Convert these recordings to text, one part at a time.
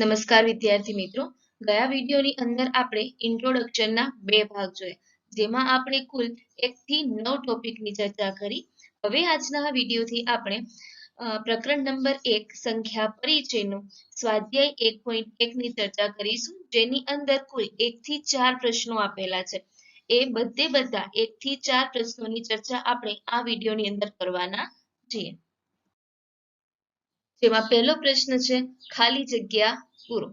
નમસ્કાર વિદ્યાર્થી મિત્રો. ગયા વિડીયોની અંદર આપણે ઇન્ટ્રોડક્શનના બે ભાગ જોયા. જેમાં આપણે કુલ એક થી નવ ટોપિકની ચર્ચા કરી. હવે આજના વિડીયોથી આપણે પ્રકરણ નંબર એક, સંખ્યા પરિચયનું સ્વાધ્યાય એક પોઈન્ટ એકની ચર્ચા કરીશું. જેની અંદર કુલ એક થી ચાર પ્રશ્નો આપેલા છે. એ બધે બધા એક થી ચાર પ્રશ્નોની ચર્ચા આપણે આ વિડીયોની અંદર કરવાના છીએ. જેમાં પહેલો પ્રશ્ન છે, ખાલી જગ્યા પૂરો.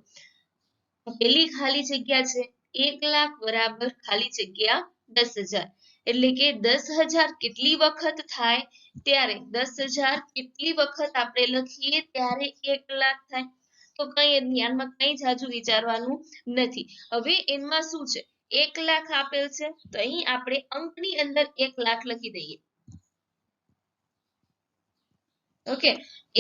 પેલી ખાલી જગ્યા છે, એક લાખ બરાબર ખાલી જગ્યા દસ હજાર. એટલે કે દસ હજાર કેટલી વખત થાય? ત્યારે દસ હજાર કેટલી વખત આપણે લખીએ? ત્યારે એક લાખ થાય. તો કઈ ધ્યાનમાં કઈ જાજુ વિચારવાનું નથી. હવે એમાં શું છે? એક લાખ આપેલ છે, તો અહીં આપણે અંકની અંદર એક લાખ લખી દઈએ. ઓકે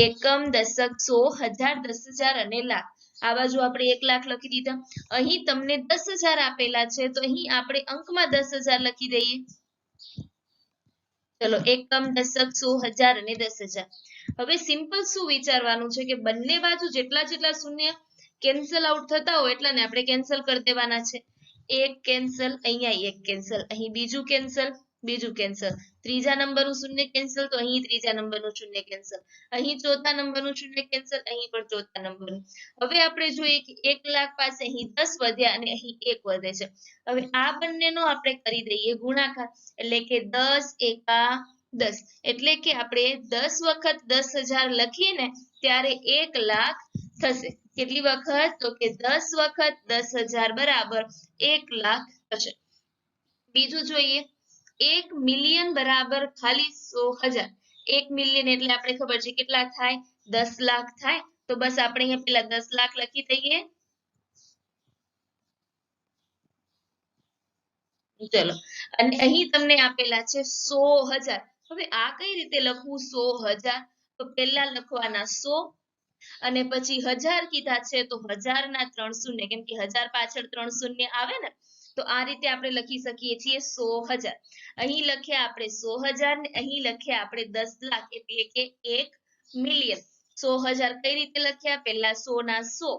એકમ દશક સો, હજાર દસ હજાર અને લાખ. આ બાજુ આપણે એક લાખ લખી દીધા. અહીં તમને દસ હજાર આપેલા છે, તો અહીં આપણે અંકમાં દસ હજાર લખી દઈએ. ચલો, એકમ દશક સો, હજાર અને દસ હજાર. હવે સિમ્પલ શું વિચારવાનું છે કે બંને બાજુ જેટલા જેટલા શૂન્ય કેન્સલ આઉટ થતા હોય એટલાને આપણે કેન્સલ કરી દેવાના છે. એક કેન્સલ અહીંયા એક કેન્સલ અહીં બીજું કેન્સલ બીજું કેન્સલ ત્રીજા નંબરનું શૂન્ય કેન્સલ તો અહીં ત્રીજા નંબરનું શૂન્ય કેન્સલ અહીં ચોથા નંબરનું શૂન્ય કેન્સલ અહીં પણ ચોથા નંબરનું. હવે આપણે જોઈએ કે એક લાખ પાસે અહીં દસ વધ્યા અને અહીં એક વધે છે. હવે આ બંનેનો આપણે કરી દઈએ ગુણાકાર. એટલે કે દસ એકા દસ. એટલે કે આપણે દસ વખત દસ હજાર લખીએ ને ત્યારે એક લાખ થશે. કેટલી વખત? તો કે દસ વખત દસ હજાર બરાબર એક લાખ થશે. બીજું જોઈએ એક મિલિયન બરાબર ખાલી સો હજાર. એક મિલિયન એટલે આપણે ખબર છે કેટલા થાય? દસ લાખ થાય. તો બસ આપણે અહીંયા પેલા દસ લાખ લખી દઈએ. ચલો. અને અહીં તમને આપેલા છે સો હજાર. હવે આ કઈ રીતે લખવું સો હજાર? તો પહેલા લખવાના સો અને પછી હજાર કીધા છે તો હજાર ના ત્રણ શૂન્ય કેમ કે હજાર પાછળ ત્રણ શૂન્ય આવે ને તો આ રીતે આપણે લખી શકીએ છીએ સો હજાર અહીં લખ્યા આપણે સો હજાર ને અહીં લખ્યા આપણે દસ લાખ, એટલે કે એક મિલિયન. સો હજાર કઈ રીતે લખ્યા? પહેલા સો ના સો.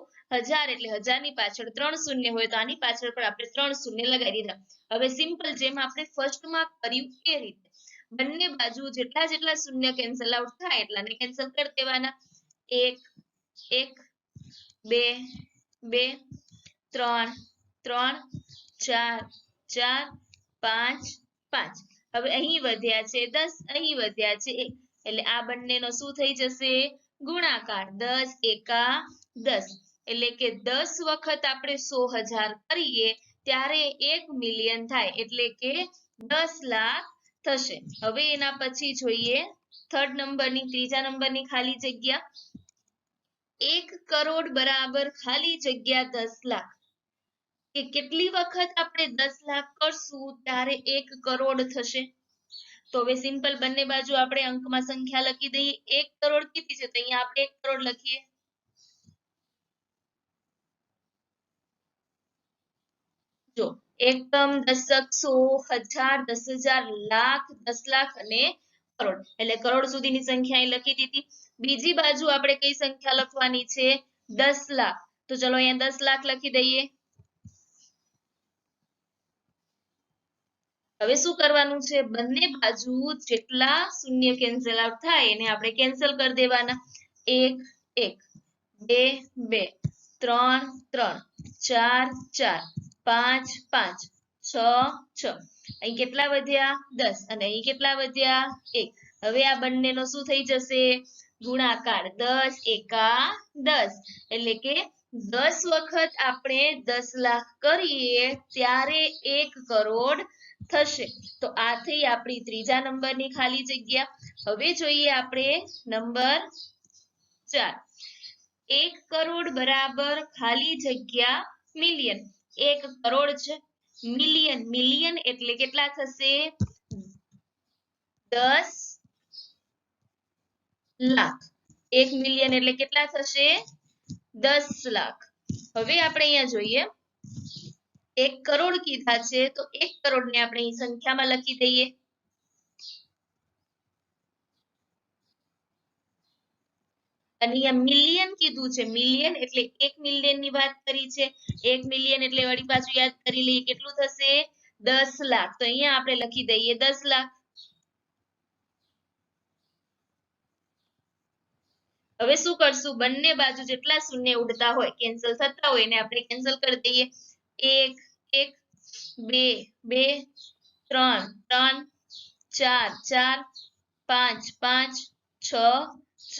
હજાર એટલે હજારની પાછળ ત્રણ શૂન્ય હોય તો આની પાછળ પણ આપણે ત્રણ શૂન્ય લગાવી દીધા. હવે સિમ્પલ જેમ આપણે ફર્સ્ટમાં કર્યું એ રીતે. બંને બાજુ જેટલા જેટલા શૂન્ય કેન્સલ આઉટ થાય એટલાને કેન્સલ કરી દેવાના. એક એક, બે બે, ત્રણ ત્રણ ચાર ચાર, પાંચ પાંચ. હવે અહીં વધ્યા છે દસ, અહીં વધ્યા છે એક. એટલે આ બંનેનો શું થઈ જશે? ગુણાકાર. દસ એકા દસ. એટલે કે દસ વખત આપણે સો હજાર કરીએ, ત્યારે એક મિલિયન થાય. એટલે કે દસ લાખ થશે. હવે એના પછી જોઈએ. થર્ડ નંબરની ત્રીજા નંબરની ખાલી જગ્યા. એક કરોડ બરાબર ખાલી જગ્યા દસ લાખ. કે કેટલી વખત આપણે દસ લાખ કરશું ત્યારે એક કરોડ થશે? તો હવે સિમ્પલ બંને બાજુ આપણે અંકમાં સંખ્યા લખી દઈએ. એક કરોડ કેટલી છે, તો અહીંયા આપણે એક કરોડ લખીએ. જો, એકમ દશક સો, હજાર, દસ હજાર, લાખ, દસ લાખ અને કરોડ. એટલે કરોડ સુધીની સંખ્યા લખી દીધી. બીજી બાજુ આપણે કઈ સંખ્યા લખવાની છે? દસ લાખ. તો ચલો અહીંયા દસ લાખ લખી દઈએ. હવે શું કરવાનું છે? બંને બાજુ જેટલા શૂન્ય કેન્સલ આઉટ થાય એને આપણે કેન્સલ કરી દેવાના. એક એક, બે બે, ત્રણ ત્રણ, ચાર ચાર, પાંચ પાંચ, છ છ. અહીં કેટલા વધ્યા? દસ. અને અહીં કેટલા વધ્યા? એક. હવે આ બંનેનો શું થઈ જશે? ગુણાકાર દસ એકા દસ. એટલે કે દસ વખત આપણે દસ લાખ કરીએ, ત્યારે એક કરોડ થશે. તો આ થઈ આપણી ત્રીજા નંબરની ખાલી જગ્યા. હવે જોઈએ આપણે નંબર ચાર. એક કરોડ બરાબર ખાલી જગ્યા મિલિયન એક કરોડ છે. મિલિયન મિલિયન એટલે કેટલા થશે? દસ લાખ. એક મિલિયન એટલે કેટલા થશે? દસ લાખ. હવે આપણે અહીંયા જોઈએ. એક કરોડ કીધા છે, તો એક કરોડ ને આપણે અહીં સંખ્યામાં લખી દઈએ. અહીંયા મિલિયન કીધું છે મિલિયન એટલે એક મિલિયનની વાત કરી છે. એક મિલિયન એટલે વળી પાછું યાદ કરી લઈએ કેટલું થશે? દસ લાખ. તો અહીંયા આપણે લખી દઈએ દસ લાખ. હવે શું કરશું? બંને બાજુ જેટલા શૂન્ય ઉડતા હોય કેન્સલ થતા હોય, એને આપણે કેન્સલ કરી દઈએ. એક એક, બે બે, ત્રણ ત્રણ, ચાર ચાર, પાંચ પાંચ, છ છ.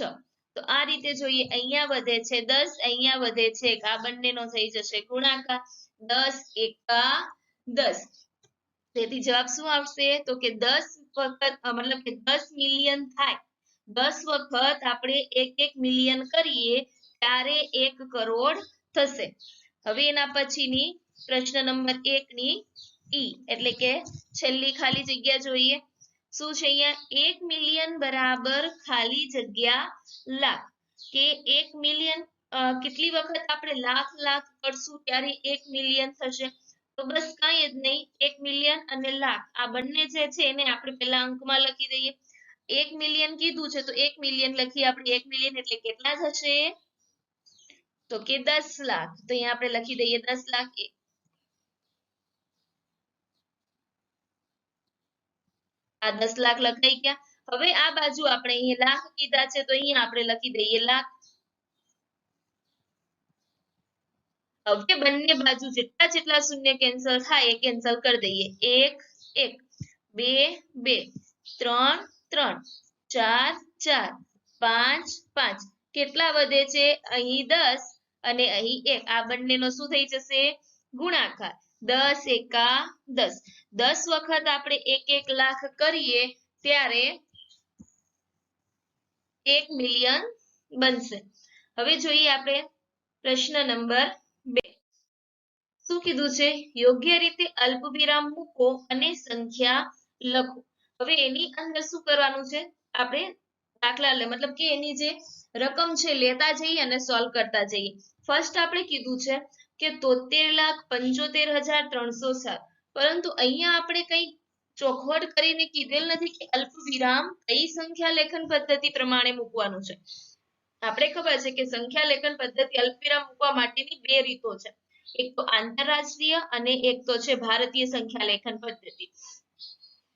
તો આ રીતે જોઈએ, અહીંયા વધે છે દસ, અહીંયા વધે છે એક. આ બંનેનો થઈ જશે ગુણાકાર. દસ એકા દસ. તેથી જવાબ શું આવશે? તો કે દસ વખત મતલબ કે દસ મિલિયન થાય. દસ વખત આપણે એક એક મિલિયન કરીએ, ત્યારે એક કરોડ થશે. હવે એના પછીની પ્રશ્ન નંબર એક ની ઈ એટલે કે છેલ્લી ખાલી જગ્યા જોઈએ. શું છે અહીંયા? એક મિલિયન બરાબર ખાલી જગ્યા લાખ. કે એક મિલિયન કેટલી વખત આપણે લાખ લાખ કરશું ત્યારે એક મિલિયન થશે? તો બસ કઈ જ નહીં. એક મિલિયન અને લાખ. આ બંને જે છે એને આપણે પેલા અંકમાં લખી દઈએ. એક મિલિયન કીધું છે તો એક મિલિયન લખીએ આપણે. એક મિલિયન એટલે કેટલા થશે? તો કે દસ લાખ. તો અહીંયા આપણે લખી દઈએ દસ લાખ. આ દસ લાખ લખાઈ ગયા. હવે આ બાજુ આપણે અહીંયા લાખ કીધા છે, તો અહીંયા આપણે લખી દઈએ લાખ. હવે બંને બાજુ જેટલા જેટલા શૂન્ય કેન્સલ થાય એ કેન્સલ કરી દઈએ. એક એક, બે બે, ત્રણ ત્રણ, ચાર ચાર, પાંચ પાંચ. કેટલા વધે છે? અહીં દસ અને અહીં એક. આ બંનેનો શું થઈ જશે? ગુણાકાર. દસ એકા દસ. દસ વખત આપણે એક એક લાખ કરીએ ત્યારે એક મિલિયન બનશે. હવે જોઈએ આપણે પ્રશ્ન નંબર બે. શું કીધું છે? યોગ્ય રીતે અલ્પ વિરામ મૂકો અને સંખ્યા લખો. હવે એની અંદર શું કરવાનું છે? આપણે દાખલા લે, મતલબ કે એની જે રકમ છે, લેતા જઈએ અને સોલ્વ કરતા જઈએ. ફર્સ્ટ આપણે કીધું છે કે તોતેર લાખ પંચોતેર હજાર ત્રણસો સાત. પરંતુ અહીંયા આપણે કઈ ચોખવટ કરીને કીધેલ નથી કે અલ્પવિરામ કઈ સંખ્યા લેખન પદ્ધતિ પ્રમાણે મૂકવાનું છે. આપણે ખબર છે કે સંખ્યા લેખન પદ્ધતિ અલ્પવિરામ મૂકવા માટેની બે રીતો છે. એક તો આંતરરાષ્ટ્રીય અને એક તો છે ભારતીય સંખ્યા લેખન પદ્ધતિ.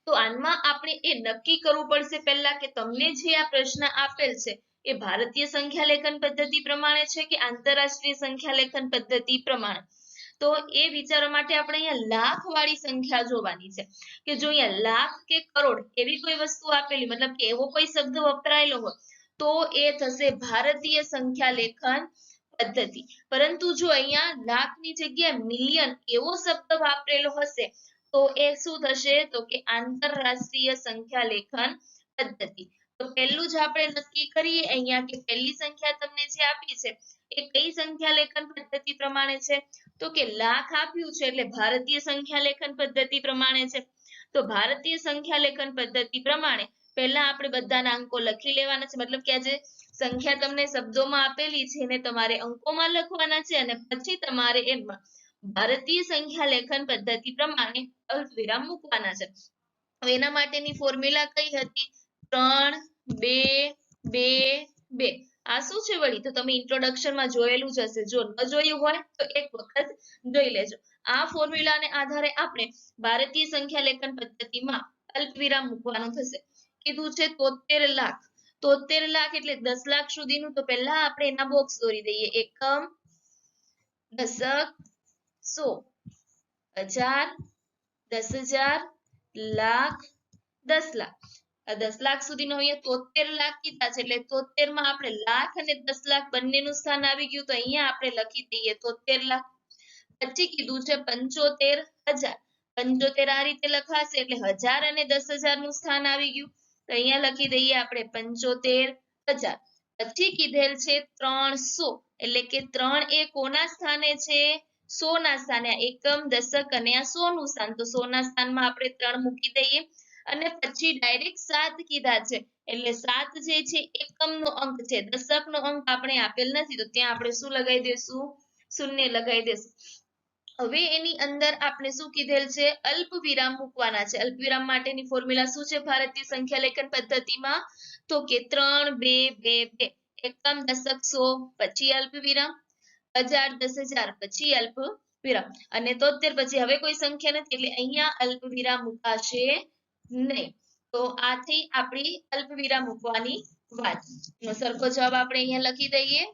તો આનમાં આપણે એ નક્કી કરવું પડશે પહેલા કે તમને જે આ પ્રશ્ન આપેલ છે એ ભારતીય સંખ્યા લેખન પદ્ધતિ પ્રમાણે છે કે આંતરરાષ્ટ્રીય સંખ્યા લેખન પદ્ધતિ પ્રમાણે? તો એ વિચારવા માટે આપણે અહીંયા લાખ વાળી સંખ્યા જોવાની છે. કે જો અહીંયા લાખ કે કરોડ એવી કોઈ વસ્તુ આપેલી, મતલબ કે એવો કોઈ શબ્દ વપરાયેલો હોય, તો એ થશે ભારતીય સંખ્યા લેખન પદ્ધતિ. પરંતુ જો અહીંયા લાખની જગ્યાએ મિલિયન એવો શબ્દ વાપરેલો હશે, તો એ શું થશે? તો કે આંતરરાષ્ટ્રીય સંખ્યા લેખન પદ્ધતિ. તો પહેલું જ આપણે નક્કી કરીએ અહીંયા કે પહેલી સંખ્યા તમને જે આપી છે, એ કઈ સંખ્યા લેખન પદ્ધતિ પ્રમાણે છે? તો કે લાખ આપ્યું છે એટલે ભારતીય સંખ્યા લેખન પદ્ધતિ પ્રમાણે છે. તો ભારતીય સંખ્યા લેખન પદ્ધતિ પ્રમાણે પહેલા આપણે બધાના અંકો લખી લેવાના છે. મતલબ કે આ સંખ્યા તમને શબ્દોમાં આપેલી છે, એને તમારે અંકોમાં લખવાના છે અને પછી તમારે એમાં ભારતીય સંખ્યા લેખન પદ્ધતિ પ્રમાણે અલ્પવિરામ મૂકવાના છે. એના માટેની ફોર્મ્યુલા કઈ હતી? ત્રણ બે બે બે. આ શું છે વળી? તો તમે ઇન્ટ્રોડક્શનમાં જોયેલું જ હશે. જો ન જોયું હોય, તો એક વખત જોઈ લેજો. આ ફોર્મ્યુલાને આધારે આપણે ભારતીય સંખ્યા લેખન પદ્ધતિમાં અલ્પવિરામ મૂકવાનું થશે. કીધું છે તોતેર લાખ. તોતેર લાખ એટલે દસ લાખ સુધીનું. તો પહેલા આપણે એના બોક્સ દોરી દઈએ. એકમ દશક સો. હજાર, દસ હજાર, લાખ, દસ લાખ. દસ લાખ સુધીનો અહીંયા તોતેર લાખ કીધા છે, એટલે તોતેરમાં આપણે લાખ અને દસ લાખ બંનેનું સ્થાન આવી ગયું, તો અહીંયા આપણે લખી દઈએ તોતેર લાખ. પછી કીધું છે પંચોતેર હજાર. પંચોતેર આ રીતે લખાશે, એટલે હજાર અને દસ હજારનું સ્થાન આવી ગયું. તો અહીંયા લખી દઈએ આપણે પંચોતેર હજાર. પછી કીધેલ છે ત્રણસો, એટલે કે ત્રણ એ કોના સ્થાને છે? સો ના સ્થાને એકમ, દશક અને આ સો નું સ્થાન. તો સો ના સ્થાનમાં આપણે ત્રણ મૂકી દઈએ. અને પછી ડાયરેક્ટ સાત કીધા છે. એટલે સાત જે છે એકમ નો અંક છે. દશક નો અંક આપણે આપેલ નથી. તો ત્યાં આપણે શું લગાવી દઈશું શૂન્ય લગાવી દઈશું હવે એની અંદર આપણે શું કીધેલ છે? અલ્પ વિરામ મૂકવાના છે. અલ્પ વિરામ માટેની ફોર્મ્યુલા શું છે ભારતીય સંખ્યા લેખન પદ્ધતિમાં? તો કે ત્રણ, બે બે બે. એકમ, દશક, સો. પછી અલ્પ વિરામ હજાર, દસ હજાર. પછી અલ્પ વિરામ અને તોતેર. પછી હવે કોઈ સંખ્યા નથી. એટલે અહીંયા અલ્પ વિરામ મુકાશે નહીં. તો આથી આપણી અલ્પ વિરામ મૂકવાની વાત. સરખો જવાબ આપણે અહીંયા લખી દઈએ.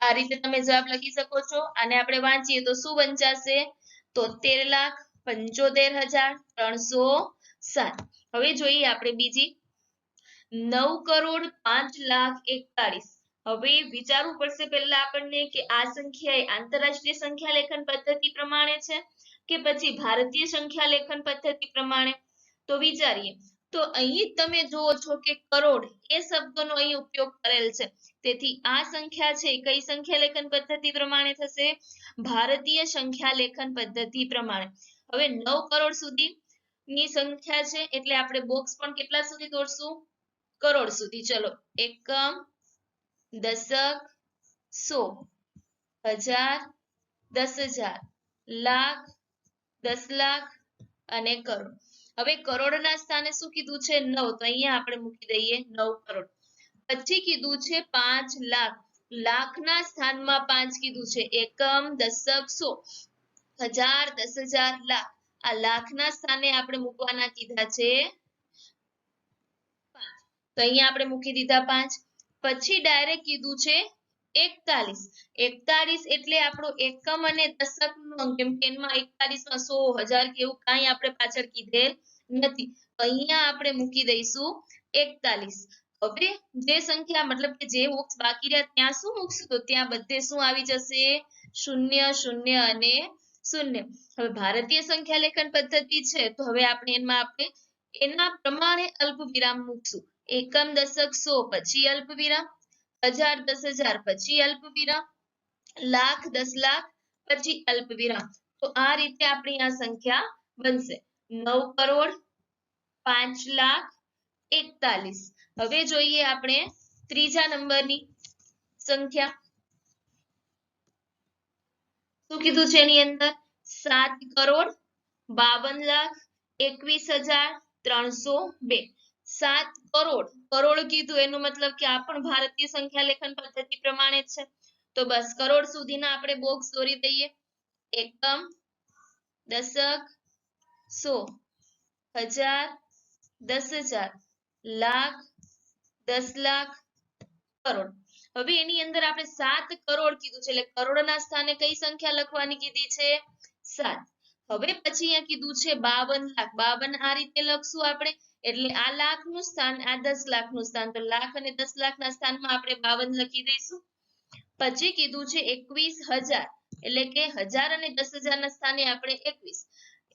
આ રીતે તમે જવાબ લખી શકો છો. અને આપણે વાંચીએ તો શું વંચાશે? તોતેર લાખ પંચોતેર હજાર ત્રણસો સાત. હવે જોઈએ આપણે બીજી. નવ કરોડ પાંચ લાખ એકતાળીસ. હવે વિચારવું પડશે પહેલા આપણને કે આ સંખ્યા એ આંતરરાષ્ટ્રીય સંખ્યા લેખન પદ્ધતિ પ્રમાણે છે કે પછી ભારતીય સંખ્યા લેખન પદ્ધતિ પ્રમાણે? તો વિચારીએ. તો અહીં તમે જુઓ છો કે કરોડ એ શબ્દનો અહીં ઉપયોગ કરેલ છે. તેથી આ સંખ્યા છે, કઈ સંખ્યા લેખન પદ્ધતિ પ્રમાણે થશે? ભારતીય સંખ્યા લેખન પદ્ધતિ પ્રમાણે. હવે નવ કરોડ સુધી ની સંખ્યા છે, એટલે આપણે બોક્સ પણ કેટલા સુધી દોરશું? કરોડ સુધી. ચલો, એકમ દશક સો, હજાર, દસ હજાર, લાખ, દસ લાખ અને કરોડ. હવે કરોડના સ્થાને શું કીધું છે? નવ. તો અહીંયા આપણે મૂકી દઈએ નવ કરોડ. પછી કીધું છે પાંચ લાખ. લાખના સ્થાનમાં પાંચ કીધું છે. એકમ દશક સો, હજાર, દસ હજાર, લાખ. આ લાખના સ્થાને આપણે મૂકવાના કીધા છે તો અહીંયા આપણે મૂકી દીધા પાંચ. પછી ડાયરેક્ટ કીધું છે એકતાલીસ. એકતાલીસ એટલે આપણો એકમ અને દશકનું અંક. કેમ કે એમાં એકતાલીસમાં સો હજાર કે એવું કાંઈ આપણે પાછળ કીધેલ નથી. અહીંયા આપણે મૂકી દઈશું એકતાલીસ. હવે જે સંખ્યા મતલબ કે જે વોક્સ બાકી રહ્યા ત્યાં શું મૂકશું? તો ત્યાં બધે શું આવી જશે? શૂન્ય શૂન્ય અને શૂન્ય. હવે ભારતીય સંખ્યા લેખન પદ્ધતિ છે. તો હવે આપણે એમાં આપણે એના પ્રમાણે અલ્પ વિરામ મૂકશું. એકમ દશક સો પછી અલ્પ વિરામ હજાર દસ હજાર પછી અલ્પ વિરામ લાખ દસ લાખ પછી અલ્પ વિરામ તો આ રીતે આપણી આ સંખ્યા બનશે. નવ કરોડ પાંચ લાખ એકતાલીસ. હવે જોઈએ આપણે ત્રીજા નંબરની સંખ્યા. શું કીધું છે એની અંદર? સાત કરોડ બાવન લાખ એકવીસ હજાર ત્રણસો બે. સાત કરોડ. કરોડ કીધું, એનો મતલબ કે આ પણ ભારતીય સંખ્યા લેખન પદ્ધતિ પ્રમાણે છે. તો બસ, કરોડ સુધીના આપણે બોક્સ દોરી દઈએ. એકમ, દશક, સો, હજાર, દસ હજાર, લાખ, દસ લાખ, કરોડ. હવે એની અંદર આપણે સાત કરોડ કીધું છે. એટલે કરોડના સ્થાને કઈ સંખ્યા લખવાની કીધી છે? સાત. હવે પછી અહીંયા કીધું છે બાવન લાખ. બાવન આ રીતે લખશું આપણે. એટલે આ લાખનું સ્થાન, આ દસ લાખનું સ્થાન, તો લાખ અને દસ લાખ ના સ્થાનમાં આપણે બાવન લખી દઈશું. પછી કીધું છે એકવીસ હજાર, એટલે કે હજાર અને દસ હજાર ના સ્થાને આપણે એકવીસ.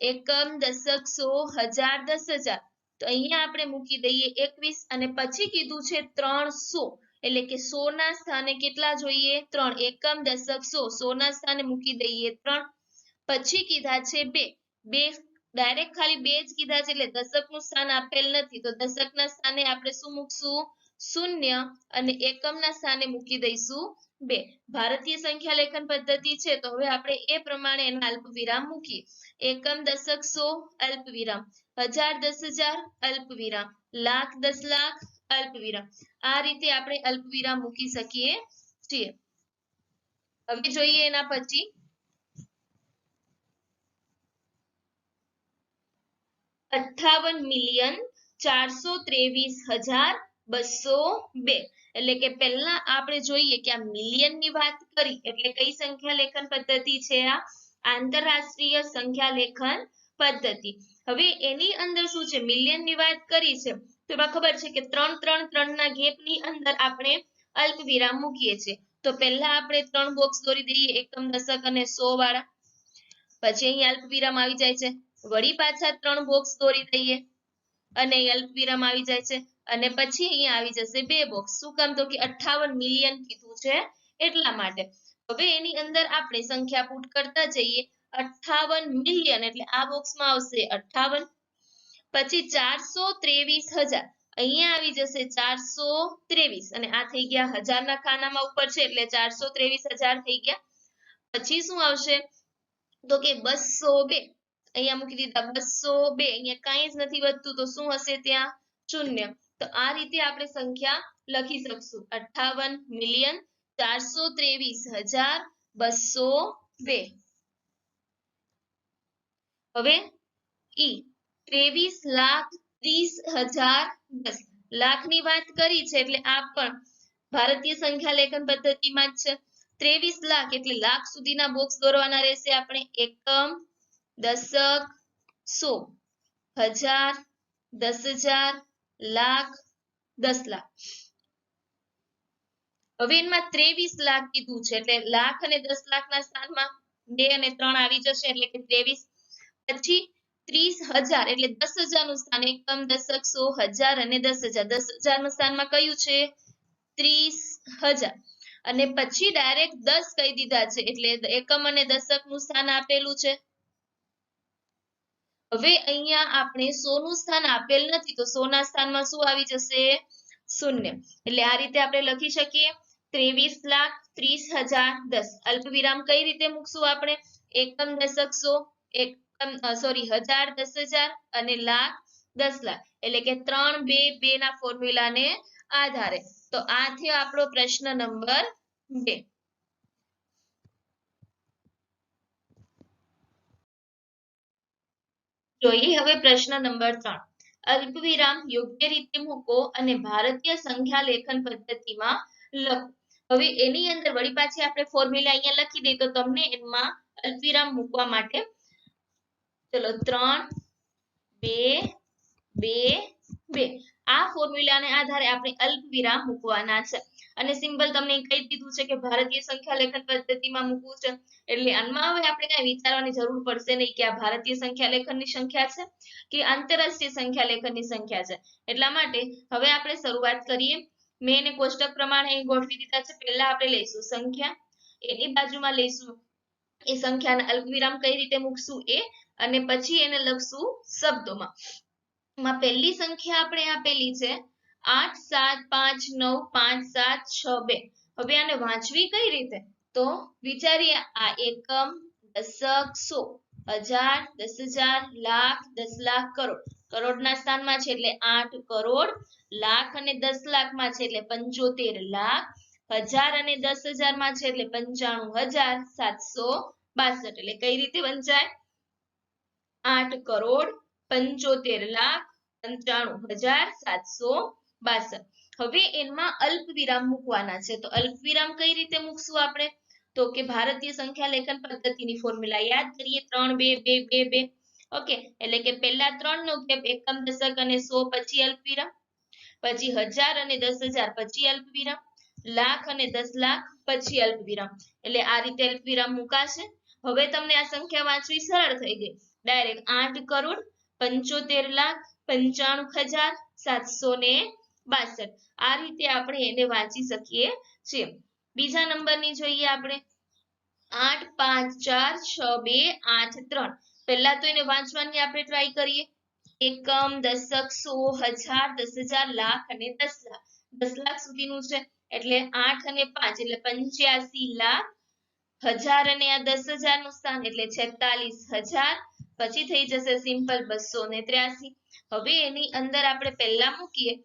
એકમ, દશક સો હજાર, દસ હજાર. તો અહીંયા આપણે મૂકી દઈએ એકવીસ અને પછી કીધું છે ત્રણસો એટલે કે સો ના સ્થાને કેટલા જોઈએ? ત્રણ. એકમ, દશક સો સો ના સ્થાને મૂકી દઈએ ત્રણ. પછી કીધા છે બે. બે ડાયરેક્ટ ખાલી બે જ કીધા છે એટલે દશકનું સ્થાન આપેલ નથી. તો દશક ના સ્થાને આપણે શું મૂકશું? શૂન્ય અને એકમ ના સ્થાને મૂકી દઈશું બે. ભારતીય સંખ્યા લેખન પદ્ધતિ છે તો હવે આપણે એ પ્રમાણે એના અલ્પ વિરામ મૂકીએ. એકમ દશક સો અલ્પ વિરામ હજાર દસ હજાર અલ્પ વિરામ લાખ દસ લાખ અલ્પ વિરામ આ રીતે આપણે અલ્પ વિરામ મૂકી શકીએ છીએ. હવે જોઈએ એના પછી અઠાવન મિલિયન ચારસો ત્રેવીસ હજાર બસો બે. એટલે કે પહેલા આપણે જોઈએ કે આ મિલિયનની વાત કરી, એટલે કઈ સંખ્યા લેખન પદ્ધતિ છે આ? આંતરરાષ્ટ્રીય સંખ્યા લેખન પદ્ધતિ. હવે એની અંદર શું છે? મિલિયનની વાત કરી છે. તો એમાં ખબર છે કે ત્રણ ત્રણ ત્રણ ના ગેપની અંદર આપણે અલ્પ વિરામ મૂકીએ છીએ. તો પહેલા આપણે ત્રણ બોક્સ દોરી દઈએ, એકમ દશક અને સો વાળા. પછી અહીં અલ્પ વિરામ આવી જાય છે. વળી પાછા ત્રણ બોક્સ દોરી દઈએ. અને અલ્પ વિરામ આવી જાય છે. અને પછી અહીંયા આવી જશે બે બોક્સ શું કામ તો કે અઠાવન મિલિયન કીધું છે એટલા માટે. હવે એની અંદર આપણે સંખ્યા પુટ કરતા જઈએ. અઠાવન મિલિયન એટલે આ બોક્સમાં આવશે અઠાવન પછી ચારસો ત્રેવીસ હજાર. અહીંયા આવી જશે ચારસો ત્રેવીસ. અને આ થઈ ગયા હજારના ખાનામાં ઉપર છે એટલે ચારસો ત્રેવીસ હજાર થઈ ગયા. પછી શું આવશે? તો કે બસો બે. અહીંયા મૂકી દીધા. બસો અહીંયા કાંઈ જ નથી વધતું. તો શું હશે ત્યાં? શૂન્ય. તો આ રીતે આપણે સંખ્યા લખી શકશું. અઠાવન મિલિયન ચારસો ત્રેવીસ હજાર બસો બે. હવે ઈ ત્રેવીસ લાખ ત્રીસ હજાર દસ. લાખની વાત કરી છે એટલે આ પણ ભારતીય સંખ્યા લેખન પદ્ધતિમાં જ છે. ત્રેવીસ લાખ એટલે લાખ સુધીના બોક્સ દોરવાના રહેશે. આપણે એકમ દશક સો, હજાર, દસ હજાર, લાખ, દસ લાખ. હવે એમાં ત્રેવીસ લાખ કીધું છે, એટલે લાખ અને દસ લાખના સ્થાનમાં બે અને ત્રણ આવી જશે, એટલે કે ત્રેવીસ. પછી ત્રીસ હજાર, એટલે દસ હજારનું સ્થાન એકમ દશક સો, હજાર અને દસ હજાર. દસ હજારનું સ્થાનમાં કયું છે? ત્રીસ હજાર. અને પછી ડાયરેક્ટ દસ કહી દીધા છે, એટલે એકમ અને દશકનું સ્થાન આપેલું છે. હવે અહીંયા આપણે સોનું સ્થાન આપેલ નથી, તો સોના સ્થાનમાં શું આવી જશે? શૂન્ય. એટલે આ રીતે આપણે લખી શકીએ, ત્રેવીસ લાખ ત્રીસ હજાર દસ. અલ્પ વિરામ કઈ રીતે મૂકશું આપણે? એકમ દશક સો એકમ સોરી હજાર દસ હજાર અને લાખ દસ લાખ. એટલે કે ત્રણ બે બે ના ફોર્મ્યુલાને આધારે. તો આ થયો આપણો પ્રશ્ન નંબર બે. જોઈએ હવે પ્રશ્ન નંબર ત્રણ. અલ્પવિરામ યોગ્ય રીતે મૂકો અને ભારતીય સંખ્યા લેખન પદ્ધતિમાં લખો. હવે એની અંદર વળી પાછી આપણે ફોર્મ્યુલા અહીંયા લખી દઈએ તો તમને એમાં અલ્પવિરામ મૂકવા માટે ચલો ત્રણ, બે બે બે. આ ફોર્મ્યુલાને આધારે આપણે અલ્પવિરામ મૂકવાના છે. અને સિમ્બલ તમને કહી દીધું છે કે ભારતીય સંખ્યા લેખન પદ્ધતિમાં મૂકવું છે. એટલે આમાં હવે આપણે કઈ વિચારવાની જરૂર પડશે નહીં કે આ ભારતીય સંખ્યા લેખનની સંખ્યા છે કે આંતરરાષ્ટ્રીય સંખ્યા લેખનની સંખ્યા છે. એટલા માટે હવે આપણે શરૂઆત કરીએ. મેં એને કોષ્ટક પ્રમાણે ગોઠવી દીધા છે. પહેલા આપણે લઈશું સંખ્યા. એની બાજુમાં લઈશું. એ સંખ્યાના અલ્પવિરામ કઈ રીતે મૂકશું એ? અને પછી એને લખશું શબ્દોમાં. માં પહેલી સંખ્યા આપણે આપેલી છે આઠ, સાત, પાંચ, નવ, પાંચ, સાત, છ, બે. હવે આને વાંચવી કઈ રીતે? તો વિચારીએ આ એકમ દશક સો, હજાર, દસ હજાર, લાખ, દસ લાખ કરોડ. કરોડના સ્થાનમાં છે એટલે આઠ કરોડ, લાખ અને દસ લાખમાં છે એટલે પંચોતેર લાખ, હજાર અને દસ હજારમાં છે એટલે પંચાણું હજાર, સાતસો બાસઠ. એટલે કઈ રીતે વંચાય? આઠ કરોડ પંચોતેર લાખ પંચાણું હજાર સાતસો બાસઠ. હવે એમાં અલ્પ વિરામ મૂકવાના છે. તો અલ્પ વિરામ કઈ રીતે મૂકશું આપણે? તો કે ભારતીય સંખ્યા લેખન પદ્ધતિની ફોર્મ્યુલા યાદ કરીએ. ત્રણ, બે બે બે બે. ઓકે એટલે કે પહેલા ત્રણ નો ગેપ એકમ દશક અને સો પછી અલ્પ વિરામ. પછી હજાર અને દસ હજાર પછી અલ્પ વિરામ. લાખ અને દસ લાખ પછી અલ્પ વિરામ. એટલે આ રીતે અલ્પ વિરામ મુકાશે. હવે તમને આ સંખ્યા વાંચવી સરળ થઈ ગઈ. ડાયરેક્ટ આઠ કરોડ પંચોતેર લાખ પંચાણું હજાર સાતસો ને બાસઠ. આ રીતે આપણે એને વાંચી શકીએ છીએ. બીજા નંબરની જોઈએ આપણે. આઠ, પાંચ, ચાર, છ, બે, આઠ, ત્રણ. પહેલા તો એને વાંચવાની આપણે ટ્રાય કરીએ. એકમ, દશક, સો, હજાર, દસ હજાર, લાખ અને દસ લાખ. દસ લાખ સુધીનું છે. એટલે આઠ અને પાંચ એટલે પંચ્યાસી લાખ. હજાર અને આ દસ હજારનું સ્થાન એટલે છેતાલીસ હજાર. પછી થઈ જશે સિમ્પલ બસો ને ત્ર્યાસી. હવે એની અંદર આપણે પહેલા મૂકીએ.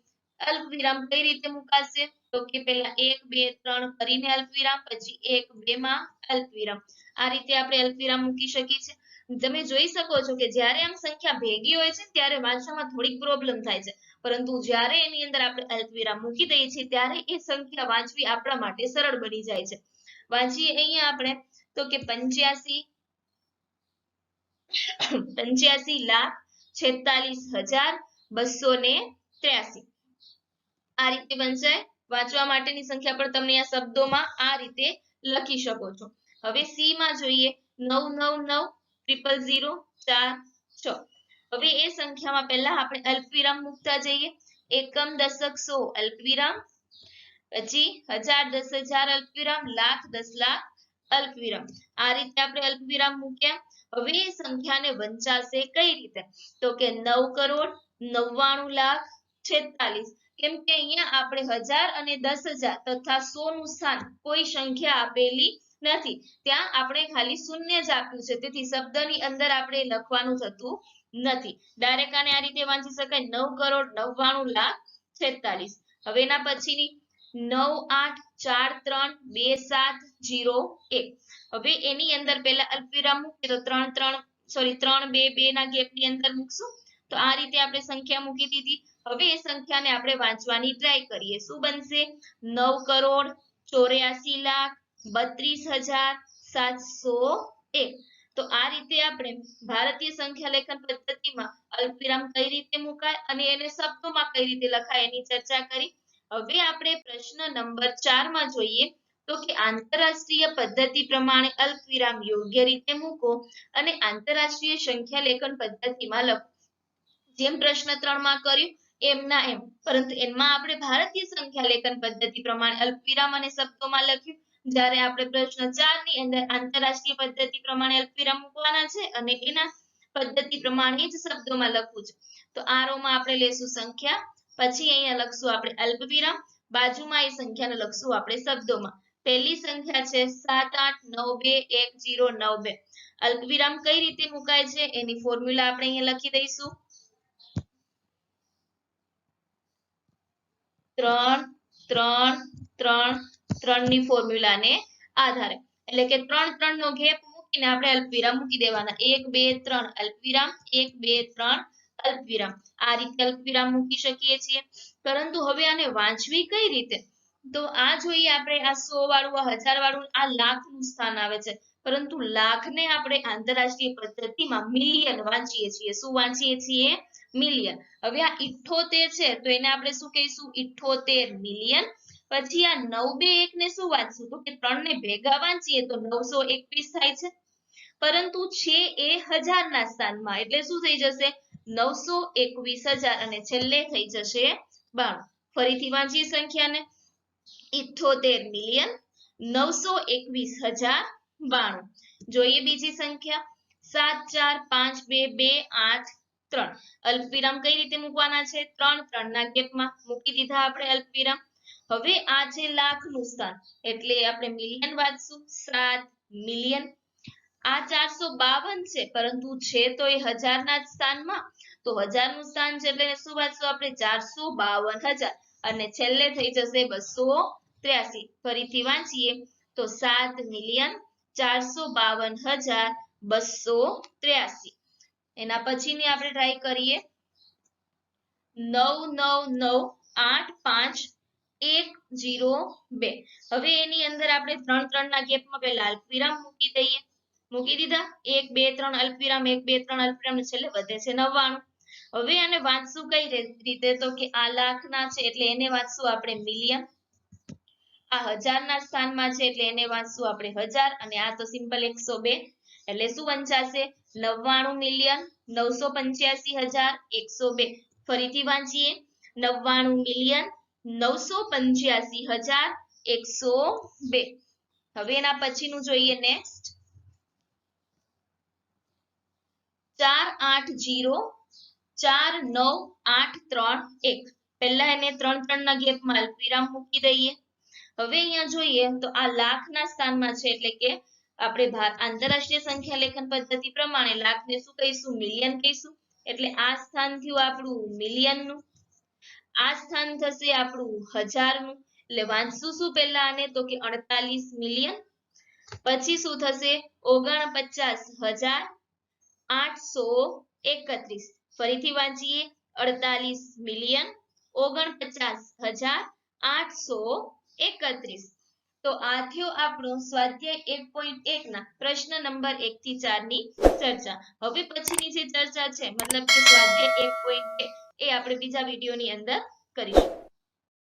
અલ્પ વિરામ કઈ રીતે મુકાશે? તો કે પહેલા એક, બે, ત્રણ કરીને અલ્પ વિરામ પછી એક, બે માં અલ્પ વિરામ આ રીતે આપણે અલ્પ વિરામ મૂકી શકીએ છીએ. તમે જોઈ શકો છો કે જ્યારે આમ સંખ્યા ભેગી હોય છે ત્યારે વાંચવામાં થોડીક પ્રોબ્લેમ થાય છે. પરંતુ જ્યારે એની અંદર આપણે અલ્પવિરામ મૂકી દઈએ છીએ, ત્યારે એ સંખ્યા વાંચવી આપણા માટે સરળ બની જાય છે. વાંચીએ અહીંયા આપણે. તો કે પંચ્યાસી પંચ્યાસી લાખ છેતાલીસ હજાર બસો ને ત્ર્યાસી. આ રીતે બનશે. વાંચવા માટેની સંખ્યા પણ તમે આ શબ્દોમાં આ રીતે લખી શકો છો. હવે સી માં જોઈએ. નવ નવ નવ ટ્રિપલ ઝીરો, ચાર, છ. હવે એ સંખ્યામાં પહેલા આપણે અલ્પવિરામ મૂકતા જઈએ. એકમ દશક સો અલ્પવિરામ. પછી હજાર, દસ હજાર અલ્પવિરામ, લાખ, દસ લાખ અલ્પવિરામ. આ રીતે આપણે અલ્પવિરામ મૂક્યા. હવે એ સંખ્યાને વંચાશે કઈ રીતે? તો કે નવ કરોડ નવ્વાણું લાખ છેતાલીસ. કેમ કે અહીંયા આપણે હજાર અને દસ તથા સો નું સ્થાન કોઈ સંખ્યા આપેલી નથી. ત્યાં આપણે ખાલી શૂન્ય જ આપ્યું છે. તેથી શબ્દની અંદર આપણે લખવાનું થતું નથી. ડાયરેક્ટ આને આ રીતે વાંચી શકાય. નવ કરોડ નવ્વાણું લાખ છેતાલીસ. હવે એના પછીની નવ આઠ ચાર ત્રણ બે સાત જીરો એક. હવે એની અંદર પહેલા અલ્પવિરામ મૂકીએ તો ત્રણ ત્રણ સોરી ત્રણ બે બે ના ગેપની અંદર મૂકશું. તો આ રીતે આપણે સંખ્યા મૂકી દીધી. હવે એ સંખ્યાને આપણે વાંચવાની ટ્રાય કરીએ. શું બનશે? નવ કરોડ ચોર્યાસી લાખ બત્રીસ હજાર સાતસો એક. તો આ રીતે આપણે ભારતીય સંખ્યા લેખન પદ્ધતિમાં અલ્પવિરામ કઈ રીતે મુકાય અને એને શબ્દોમાં કઈ રીતે લખાય એની ચર્ચા કરી. હવે આપણે પ્રશ્ન નંબર ચારમાં જોઈએ તો કે આંતરરાષ્ટ્રીય પદ્ધતિ પ્રમાણે અલ્પવિરામ યોગ્ય રીતે મૂકો અને આંતરરાષ્ટ્રીય સંખ્યા લેખન પદ્ધતિમાં લખો. જેમ પ્રશ્ન ત્રણમાં કર્યું, એમના એમ. પરંતુ એમાં આપણે ભારતીય સંખ્યા લેખન પદ્ધતિ પ્રમાણે અલ્પવિરામ અને શબ્દોમાં લખ્યું. જ્યારે આપણે પ્રશ્ન ચારની અંદર આંતરરાષ્ટ્રીય પદ્ધતિ પ્રમાણે અલ્પવિરામ મૂકવાના છે અને એના પદ્ધતિ પ્રમાણે જ શબ્દોમાં લખવું છે. તો આ રો આપણે લેશું સંખ્યા પછી અહીંયા લખશું આપણે અલ્પવિરામ, બાજુમાં એ સંખ્યાને લખશું આપણે શબ્દોમાં. પહેલી સંખ્યા છે સાત આઠ નવ બે એક જીરો નવ બે. અલ્પવિરામ કઈ રીતે મુકાય છે? એની ફોર્મ્યુલા આપણે અહીંયા લખી દઈશું. ત્રણ ત્રણ ત્રણ ત્રણની ફોર્મ્યુલાને આધારે. એટલે કે ત્રણ ત્રણ નો ગેપ મૂકીને આપણે અલ્પવિરામ મૂકી દેવાના. એક, બે, ત્રણ. અલ્પવિરામ, એક, બે, ત્રણ અલ્પવિરામ. આ રીતે અલ્પવિરામ મૂકી શકીએ છીએ. પરંતુ હવે આને વાંચવી કઈ રીતે? તો આ જોઈએ આપણે આ સો વાળું, આ હજાર વાળું, આ લાખનું સ્થાન આવે છે. પરંતુ લાખ ને આપણે આંતરરાષ્ટ્રીય પદ્ધતિમાં મિલિયન વાંચીએ છીએ. શું વાંચીએ છીએ? મિલિયન હવે આ ઇઠ્ઠોતેર છે, તો એને આપણે શું કહીશું? ઇઠ્ઠોતેર મિલિયન પછી આ નવ બે એક ને શું વાંચશું? તો કે ત્રણ ને ભેગા વાંચીએ તો નવસો એકવીસ થાય છે. પરંતુ છે એ હજાર ના સ્થાનમાં. એટલે શું થઈ જશે? નવસો એકવીસ હજાર અને છેલ્લે થઈ જશે બાણું ફરીથી વાંચીએ સંખ્યાને. ઇઠ્ઠોતેર મિલિયન નવસો એકવીસ હજાર બાણું. જોઈએ બીજી સંખ્યા. સાત, ચાર, પાંચ, બે બે, આઠ, ત્રણ. અલ્પવિરામ કઈ રીતે મૂકવાના છે? ત્રણ ત્રણ ના ગેપમાં મૂકી દીધા આપણે અલ્પવિરામ. હવે આ છે લાખનું સ્થાન. એટલે આપણે મિલિયન વાંચશું. સાત મિલિયન આ ચારસો બાવન છે, પરંતુ છે તો એ હજાર ના સ્થાનમાં. તો હજારનું સ્થાન છે એટલે શું વાંચશું આપણે? ચારસો બાવન હજાર. અને છેલ્લે થઈ જશે બસો ત્ર્યાસી. ફરીથી વાંચીએ. તો સાત મિલિયન ચારસો બાવન હજાર બસો ત્ર્યાસી. એના પછીની આપણે ટ્રાય કરીએ. નવ નવ નવ, આઠ, પાંચ, એક, જીરો, બે. હવે એની અંદર આપણે ત્રણ ત્રણ ના ગેપમાં પહેલા અલ્પવિરામ મૂકી દઈએ. મૂકી દીધા. એક, બે, ત્રણ અલ્પવિરામ, એક, બે, ત્રણ અલ્પવિરામ છેલ્લે વધે છે નવ્વાણું. હવે આને વાંચશું કઈ રીતે? તો કે આ લાખ ના છે એટલે એને વાંચશું આપણે મિલિયન. આ હજાર ના સ્થાનમાં છે એટલે એને વાંચશું આપણે હજાર. અને આ તો સિમ્પલ એકસો બે. એટલે શું વંચાશે? નવ્વાણું મિલિયન, નવસો પંચ્યાસી હજાર, એકસો બે. ફરીથી વાંચીએ. નવ્વાણું મિલિયન, નવસો પંચ્યાસી હજાર, એકસો બે. હવે એના પછીનું જોઈએ નેક્સ્ટ ચાર આઠ જીરો, ચાર નવ આઠ ત્રણ એક. પહેલા એને ત્રણ ત્રણ ના ગેપમાં અલ્પવિરામ મૂકી દઈએ. હવે અહીંયા જોઈએ તો આ લાખ ના સ્થાનમાં છે એટલે કે આપણે આંતરરાષ્ટ્રીય સંખ્યા લેખન પદ્ધતિ પ્રમાણે લાખ ને શું કહીશું? મિલિયન કહીશું. એટલે આ સ્થાન થયું આપણું મિલિયનનું આ સ્થાન થશે આપણું હજારનું એટલે વાંચશું શું પહેલા આને? તો કે અડતાલીસ મિલિયન. પછી શું થશે? ઓગણપચાસ હજાર. આઠસો એકત્રીસ. ફરીથી વાંચીએ. અડતાલીસ મિલિયન, ઓગણપચાસ હજાર, આઠસો એકત્રીસ. તો આ થયો આપણો સ્વાધ્યાય એક પોઈન્ટ એક ના પ્રશ્ન નંબર એક થી ચારની ચર્ચા. હવે પછીની જે ચર્ચા છે, મતલબ કે સ્વાધ્યાય એક પોઈન્ટ એ આપણે બીજા વિડીયોની અંદર કરીશું.